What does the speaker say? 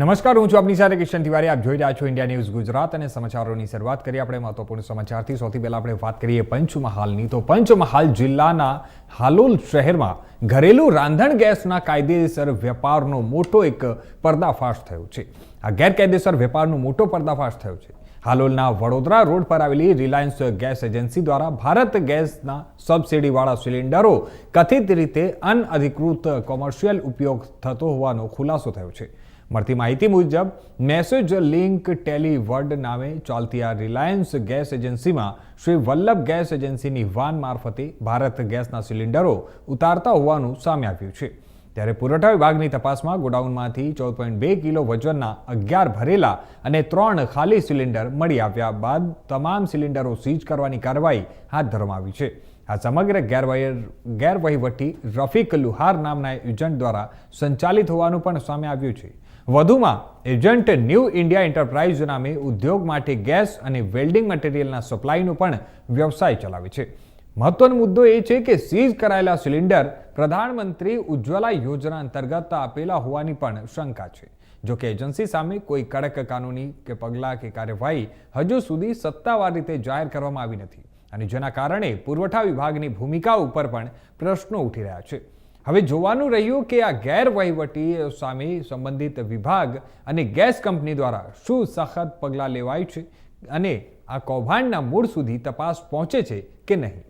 નમસ્કાર, હું છું આપની સાથે કિશન તિવારી. આપ જોઈ રહ્યા છો ઇન્ડિયા ન્યૂઝ ગુજરાત અને સમાચારોની શરૂઆત કરીએ આપણે મહત્વપૂર્ણ સમાચારથી. સૌથી પહેલા આપણે વાત કરીએ પંચમહાલની. તો પંચમહાલ જિલ્લાના હાલોલ શહેરમાં ઘરેલું રાંધણ ગેસના કાયદેસર વેપારનો મોટો એક પર્દાફાશ થયો છે. આ ગેરકાયદેસર વેપારનો મોટો પર્દાફાશ થયો છે. હાલોલના વડોદરા રોડ પર આવેલી રિલાયન્સ ગેસ એજન્સી દ્વારા ભારત ગેસના સબસિડીવાળા સિલિન્ડરો કથિત રીતે અનઅધિકૃત કોમર્શિયલ ઉપયોગ થતો હોવાનો ખુલાસો થયો છે. મળતી માહિતી મુજબ, મેસેજ લિંક ટેલીવર્ડ નામે ચાલતી આ રિલાયન્સ ગેસ એજન્સીમાં શ્રી વલ્લભ ગેસ એજન્સીની વાન મારફતે ભારત ગેસના સિલિન્ડરો ઉતારતા હોવાનું સામે આવ્યું છે. ત્યારે પુરવઠા વિભાગની તપાસમાં ગોડાઉનમાંથી ચૌદ પોઈન્ટ બે કિલો વજનના અગિયાર ભરેલા અને ત્રણ ખાલી સિલિન્ડર મળી આવ્યા બાદ તમામ સિલિન્ડરો સીઝ કરવાની કાર્યવાહી હાથ ધરવામાં આવી છે. આ સમગ્ર ગેરવહી ગેરવહીવટી રફીક લુહાર નામના એજન્ટ દ્વારા સંચાલિત હોવાનું પણ સામે આવ્યું છે. વધુમાં, એજન્ટ ન્યૂ ઇન્ડિયા એન્ટરપ્રાઇઝ નામે ઉદ્યોગ માટે ગેસ અને વેલ્ડિંગ મટીરિયલના સપ્લાયનો પણ વ્યવસાય ચલાવે છે. મહત્વનો મુદ્દો એ છે કે સીઝ કરાયેલા સિલિન્ડર પ્રધાનમંત્રી ઉજ્જવલા યોજના અંતર્ગત આપેલા હોવાની પણ શંકા છે. જો કે એજન્સી સામે કોઈ કડક કાનૂની કે પગલાં કે કાર્યવાહી હજુ સુધી સત્તાવાર રીતે જાહેર કરવામાં આવી નથી અને જેના કારણે પુરવઠા વિભાગની ભૂમિકા ઉપર પણ પ્રશ્નો ઉઠી રહ્યા છે. હવે જોવાનું રહ્યું કે આ ગેરવહીવટી સામે સંબંધિત વિભાગ અને ગેસ કંપની દ્વારા શું સખત પગલાં લેવાય છે અને આ કૌભાંડના મૂળ સુધી તપાસ પહોંચે છે કે નહીં?